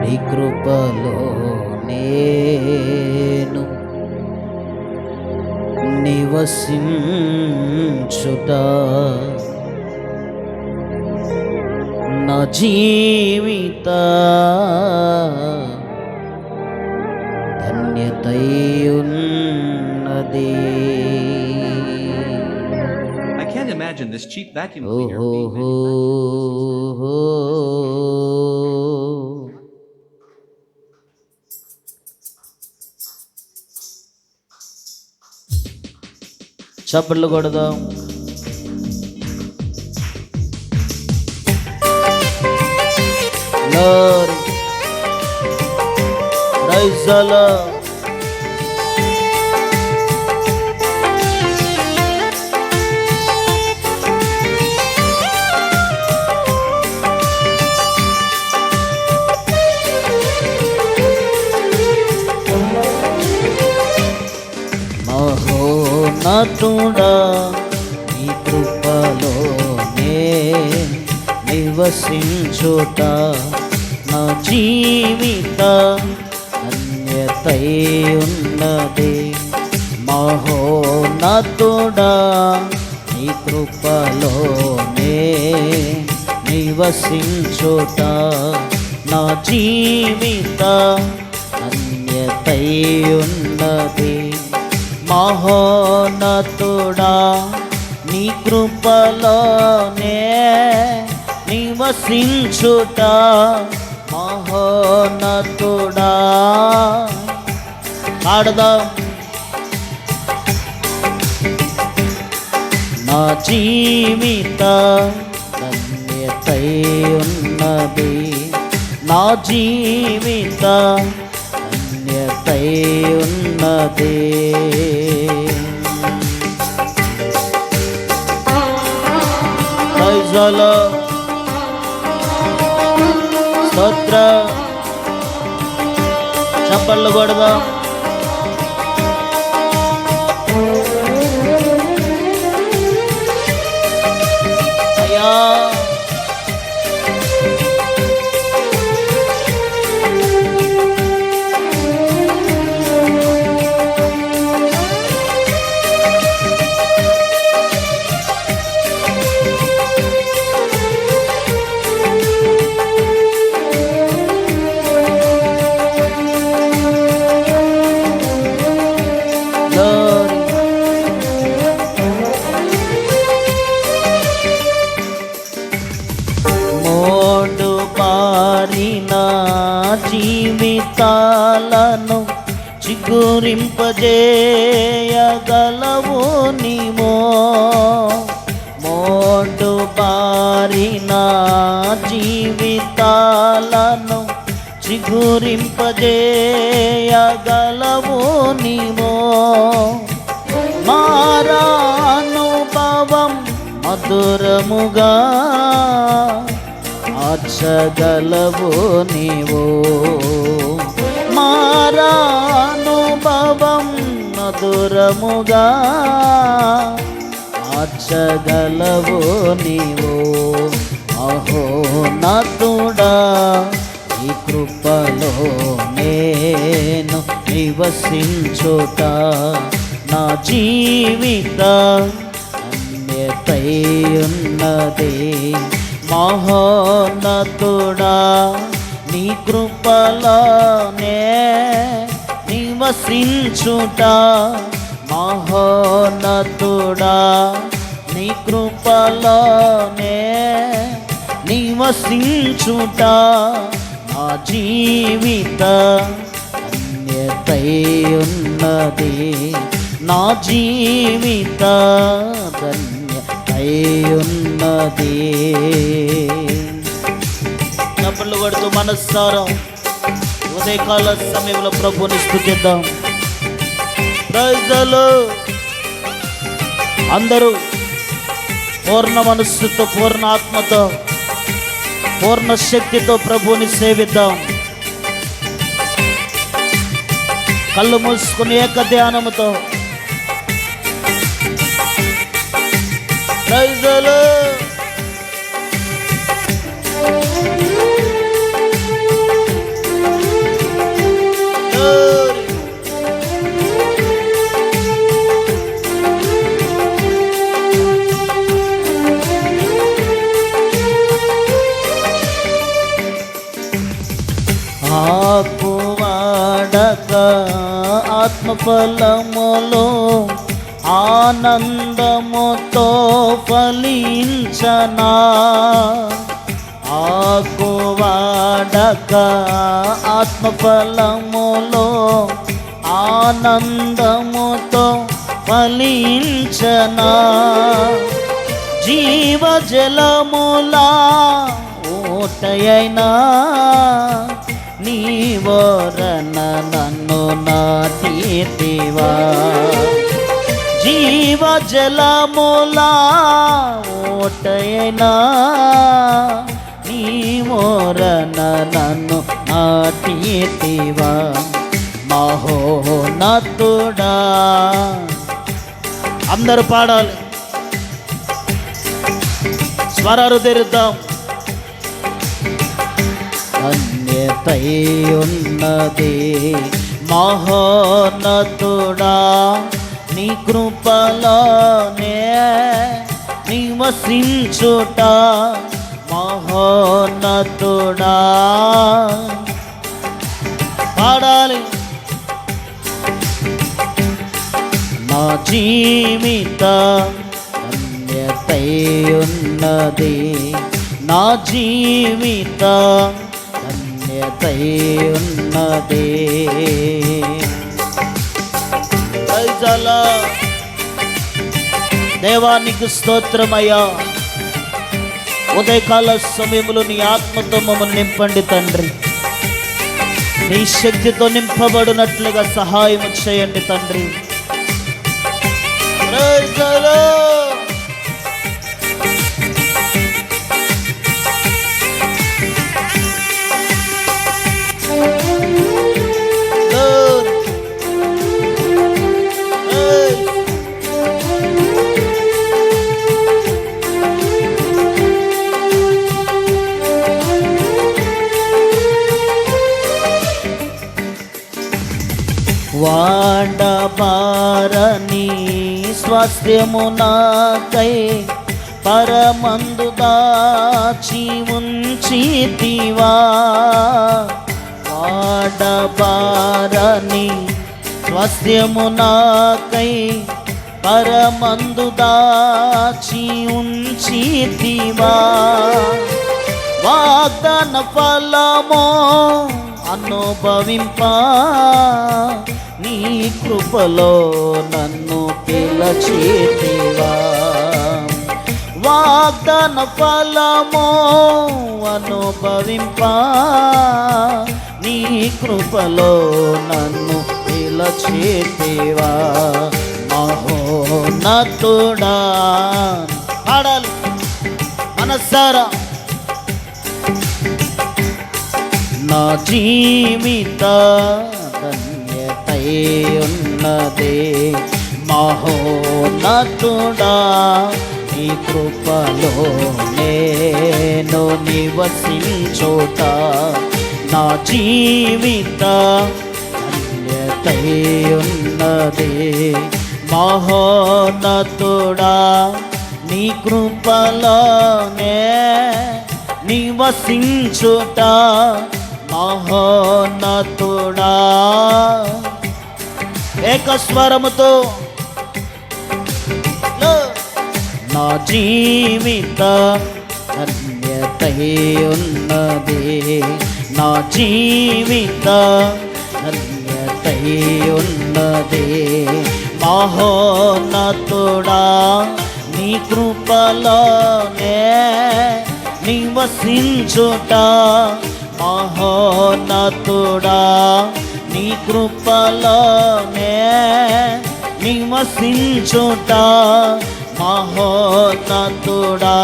నీ కృపలో నేను నివసించుట. నా జీవిత ధన్యతయున్నదే. Imagine this cheap vacuum cleaner being manufactured. చప్పట్లు కొడదాం Glory. Praise the Lord. మహోన్నతుడా నీ కృపలోనే నివసించుట నా జీవిత అన్యతై ఉన్నది మహోన్నతుడా నీ కృపలోనే నివసించుట నా జీవిత అన్యతై ఉన్నది మహోనతుడా నీ కృపలోనే నివసించుట మహోనతుడా. పాడదాం. నా జీవిత ధన్యతై ఉన్నది. నా జీవిత ధన్యతై ఉన్నదే. Praise స్తోత్ర చప్పళ్ళు కొడదాం. చిగురింపజేయగలవు నీమో. మోడు పారిన జీవితాలను చిగురింపజేయగలవు నీమో. మారానుభవం మధురముగా ఆర్చగలవు నీవు. మారానుభవం మధురముగా మార్చగలవు నీవు. అహో నతుడా ఈ కృపలో నేను నివసించుట నా జీవిత అన్యతై ఉన్నది. మహోన్నతుడా నీ కృపలో కృపలోనే నివసించుట మహోన్నతుడా నీ కృపలోనే నివసించుట నా జీవిత ధన్యతై ఉన్నది నా జీవిత ధన్యతై ఉన్నది చప్పట్లు కొడుతూ మనస్సారం? ఉదయకాల సమయంలో ప్రభుని స్థుతిద్దాం. ప్రజలు అందరూ పూర్ణ మనస్సుతో పూర్ణ ఆత్మతో పూర్ణ శక్తితో ప్రభువుని సేవిద్దాం. కళ్ళు మూసుకుని ఏక ధ్యానముతో ప్రజలు ఫలించనా ఆకువాడక ఆత్మఫలములో ఆనందముతో ఫలించనా. జీవజలములా ఓటయైనా నీవోరన నన్ను నాటితివా జీవజలములా ఓటయైనా నీవోరన నన్ను నాటితివా మహోనతుడా అందరూ పాడాలి. స్వరాలు తెరుద్దాం. ధన్యతై ఉన్నది మహోన్నతుడా. నీ కృపలోనే నివసించుట మహోన్నతుడా. పాడాలి. నా జీవిత ఉన్నది నా జీవిత ఉన్నది రాజాల దేవానికి స్తోత్రమయ్యా. ఉదయకాల సమయంలో నీ ఆత్మతో మమ్మల్ని నింపండి తండ్రి. నీ శక్తితో నింపబడినట్లుగా సహాయం చేయండి తండ్రి. Praise స్వాస్థ్యము నాకై పరమందు దాచి ఉంచితివా. వాడబారని స్వస్యము నాకై పరమందు దాచి ఉంచితివా. వాగ్దాన ఫలమో అనుభవింపా. నీ కృపలో నన్ను పిలచేతివా. వాగ్దాన ఫలమో అనుభవింప. నీ కృపలో నన్ను పిలచేతివా. మహోన్నతుడా. పాడాలి మనసారా నా జీవిత ఉన్నదే. మహోన్నతుడా నీ కృపలో నేను నివసించోట. నా జీవిత ఉన్నదే మహోన్నతుడా నీ కృపలోనే నివసించుట. మహోన్నతుడా ఏకస్వరముతో. నా జీవిత ధన్యతై ఉన్నది. నా జీవిత ధన్యతై ఉన్నది. మహోన్నతుడా నీ కృపలోనే నివసించుట. మహోన్నతుడా నీ కృపలోనే నివసించుట మహోన్నతుడా.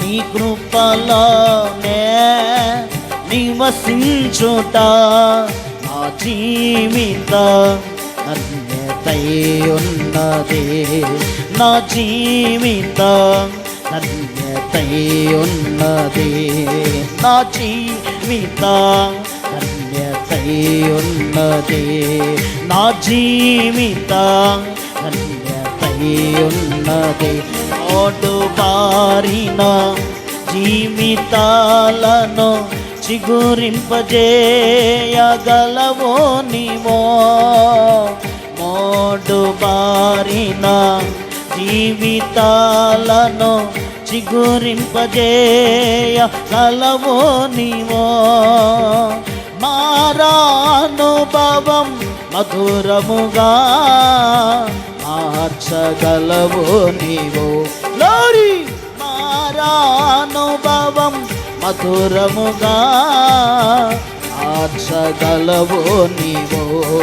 నీ కృపలోనే నివసించుట నా జీవిత ధన్యతై ఉన్నది నా జీవిత ధన్యతై ఉన్నది నా జీవిత ధన్యత ఉన్నది నా జీవిత ధన్యతై ఉన్నది ఓటు పారిన జీవితాలను చిగురింపజేయగలవో నీవో. మోడు బారిన జీవితాలను చిగురింపజేయ కలవో నీవో. మారానుభవం మధురముగా మార్చగలవు నీవు. లోరి! మారానుభవం మధురముగా మార్చగలవు నీవు.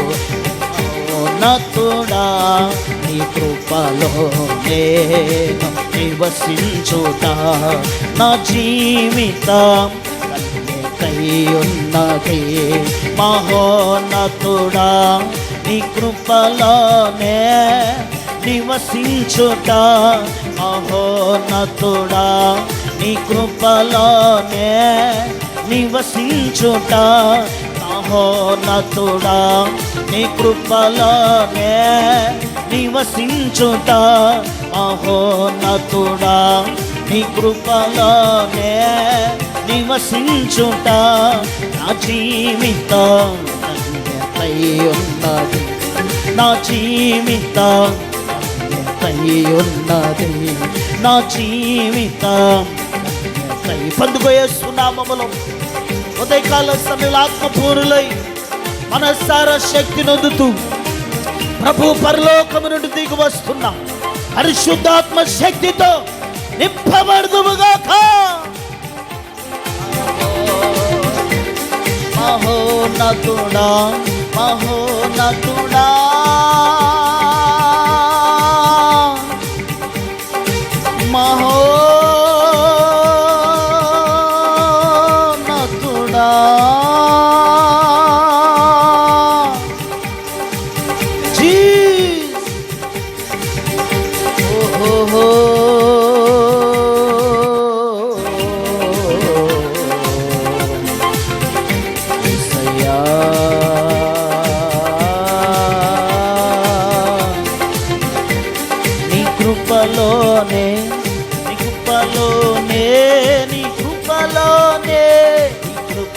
నతుడా నీ కృపలో నేను నివసించుట నా జీవితం కయ్యున్నది మహోన్నతుడా నీ కృపలోనే నివసించుట. మహోన్నతుడా నీ కృపలోనే నివసించుట. మహోన్నతుడా నీ కృపలోనే నివసించుట. మహోన్నతుడా నీ కృపలోనే నివసించుట నా జీవితం ధన్యతై ఉన్నది. నా జీవితం ధన్యతై ఉన్నది. నా జీవితం ధన్యతై పొందుకోయేస్తున్నామములో ఉదయకాల సమయంలో ఆత్మపూరులై మనసార శక్తి నొందుతూ ప్రభు పరలోకము నుండి దిగి వస్తున్నాం పరిశుద్ధాత్మ శక్తితో కా মাহো না তোড়া মাহো না তোড়া।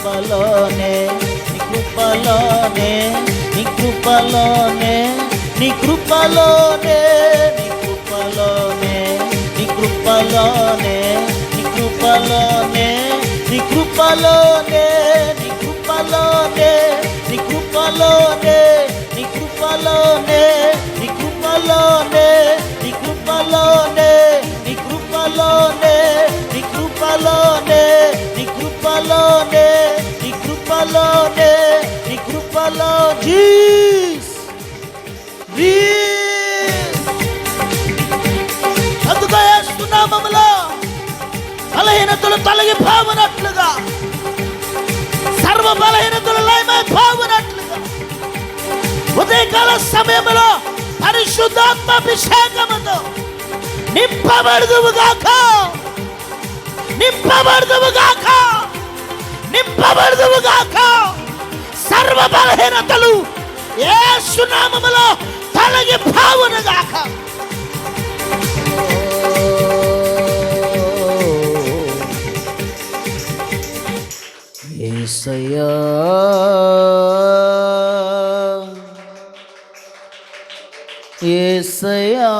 కృపలోనే నీ కృపలోనే నీ కృపలోనే నీ కృపలోనే నీ కృపలోనే నీ కృపలోనే నీ కృపలోనే నీ కృపలోనే నీ కృపలోనే నీ కృపలోనే నీ కృపలోనే నీ కృపలోనే నీ కృపలోనే నీ కృపలోనే నీ కృపలోనే నీ కృపలోనే నీ కృపలోనే నీ కృపలో జీస్. అందుకో వేస్తున్నామములో బలహీనతలు తొలగి భావనట్లుగా సర్వ బలహీనతలు లయమై భావనట్లుగా ఉదయకాల సమయంలో పరిశుద్ధాత్మ అభిషేకముతో నింపబడుదువుగాక. నింపబడుదువుగాక. నింపబడుదువుగాక సర్వ బలహీనతలు ఏ సునామములో తొలగి భావనగాక ఏసయ్యా. ఏసయ్యా.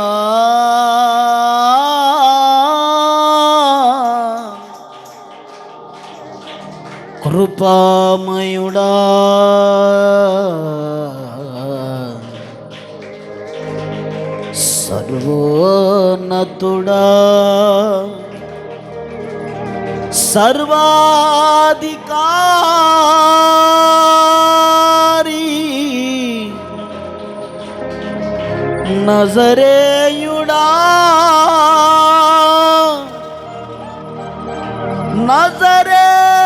सर्वाधिकारी नजरेयुड़ा नजरे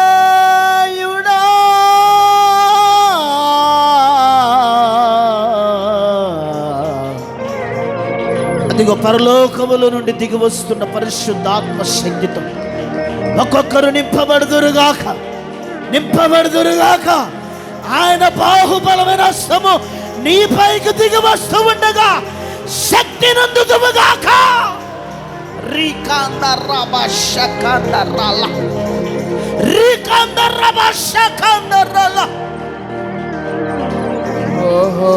ఇదిగో పరలోకముల నుండి దిగి వస్తున్న పరిశుద్ధాత్మ శక్తితో ఒక్కొక్కరు నింపబడుదురుగాక నింపబడుదురుగాక. ఆయన బాహుబలమైన హస్తము నీ పైకి దిగి వస్తూ ఉండగా శక్తి నందుదువుగాక. రీకాంద రబ శకంద రల. రీకాంద రబ శకంద రల. ఓహో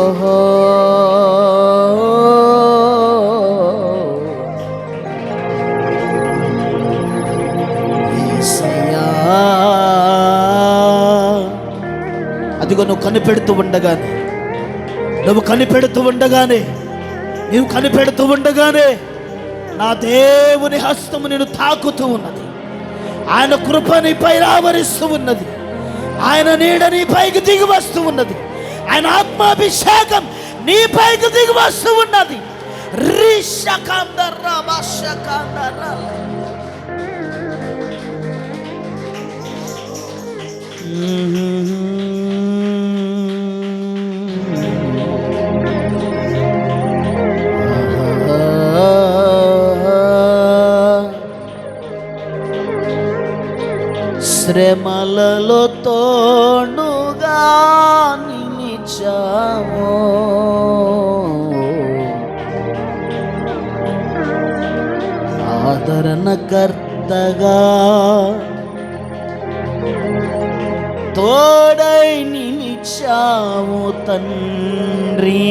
అదిగో నువ్వు కనిపెడుతూ ఉండగానే. నువ్వు కనిపెడుతూ ఉండగానే. నువ్వు కనిపెడుతూ ఉండగానే నా దేవుని హస్తము నేను తాకుతూ ఉన్నది. ఆయన కృప నీపై ఆవరిస్తూ ఉన్నది. ఆయన నీడ నీ పైకి దిగి వస్తూ ఉన్నది. ఆయన ఆత్మాభిషేకం నీ పైకి దిగి వస్తూ ఉన్నది. రిషకందర్ శ్రమలలో తోడుగా నిలిచాము ఆదరణకర్తగా తోడై నిలిచాము తండ్రి.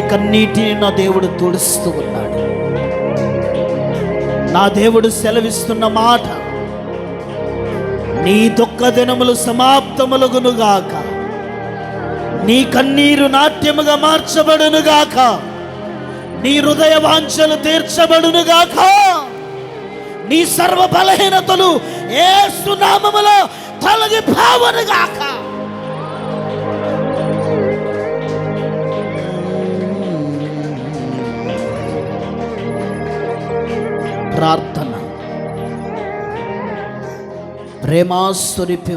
ప్రతి కన్నీటిని నా దేవుడు తుడుస్తూ ఉన్నాడు. నా దేవుడు సెలవిస్తున్న మాట నీ దుఃఖ దినములు సమాప్తములగునుగాక నీ కన్నీరు నాట్యముగా మార్చబడునుగాక నీ హృదయ వాంఛలు తీర్చబడునుగాక నీ సర్వ బలహీనతలు ఏ సునామములో తొలగిపోవనుగాక ప్రార్థన. ప్రేమాస్వరూపి